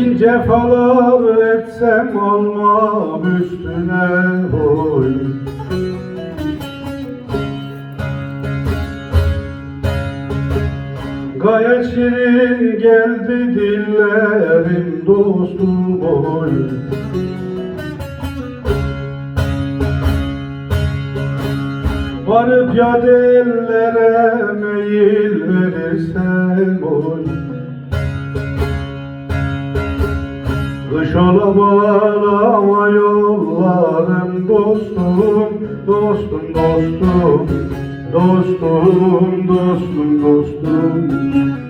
cefalar etsem almam üstüne oy. Gayet şirin geldi dillerim dostum oy. Varıp ya ellere meyil verirsem oy Kış ola bağlama yollarım dostum, dostum, dostum. Dostum, dostum, dostum,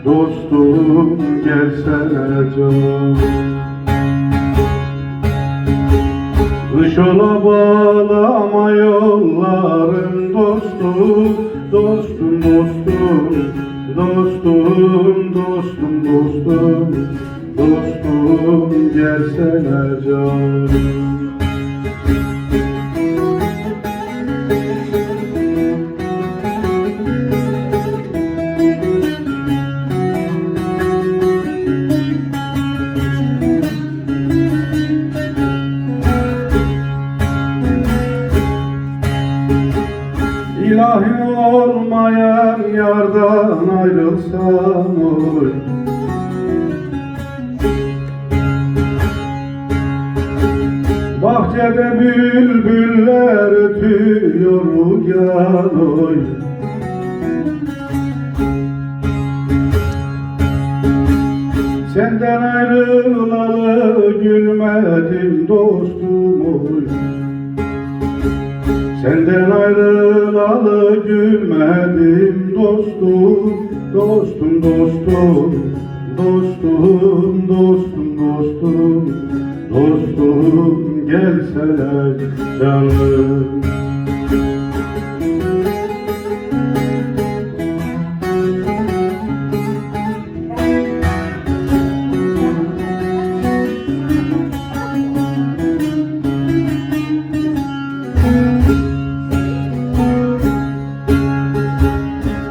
dostum gelsene canım. Kış ola bağlama yollarım dostum, dostum, dostum, dostum, dostum, dostum, dostum gelsene canım. İlahi olmayan yardan ayrılsam oy Bahçede bülbüller ötüyor uyan oy. Senden ayrılalı gülmedim dostum oy. Senden ayrılalı gülmedim dostum, dostum, dostum, dostum, dostum, dostum, dostum, gelsene canım.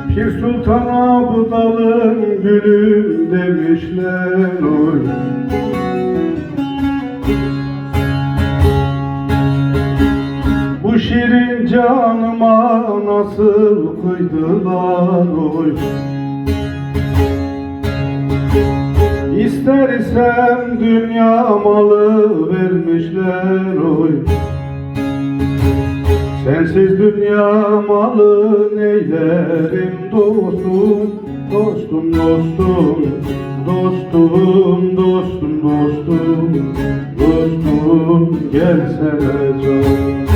Pir Sultan Abdal'ın gülüm demişler oy Bu şirin canıma nasıl kıydılar oy. İster isem dünya malı vermişler oy. Sensiz dünya malı neylerim dostum Dostum dostum Dostum dostum dostum Dostum gelsene canım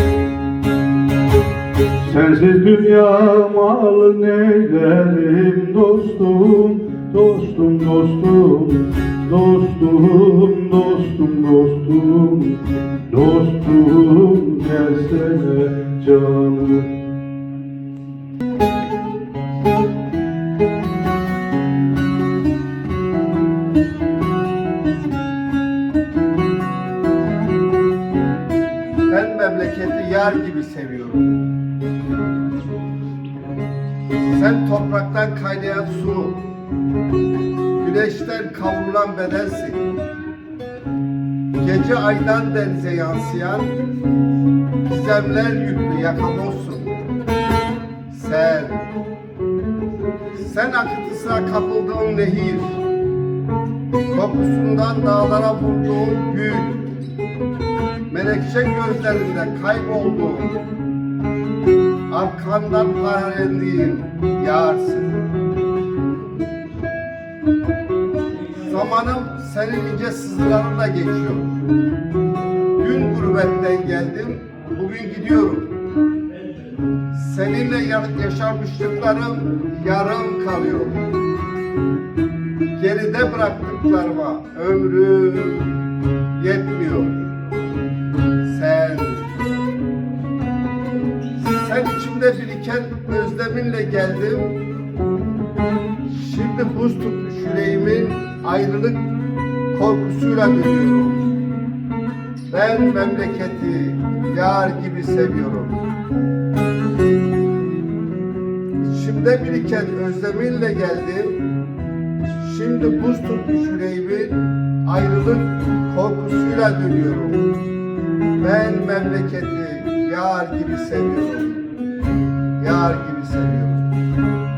Sensiz dünya malı neylerim dostum? Dostum dostum Dostum dostum dostum. Dostum gelsene canım. Ben memleketi yar gibi seviyorum. Sen topraktan kaynayan su, güneşten kavrulan bedensin. Gece aydan denize yansıyan, gizemler yüklü yakamozsun. Sen, sen akıntısına kapıldığın nehir, kokusundan dağlara vurduğun gül, menekşe gözlerinde kaybolduğum, arkandan paralendiğim yarsın. Zamanım senin ince sızılarınla geçiyor. Dün gurbetten geldim, bugün gidiyorum. Seninle ya- yaşamışlıklarım yarım kalıyor. Geride bıraktıklarıma ömrüm yetmiyor. Biriken özleminle geldim. Şimdi buz tutmuş yüreğimin ayrılık korkusuyla dönüyorum. Ben memleketi yar gibi seviyorum. İçimde biriken özleminle geldim. Şimdi buz tutmuş yüreğimin ayrılık korkusuyla dönüyorum. Ben memleketi yar gibi seviyorum. Yar gibi seviyorum.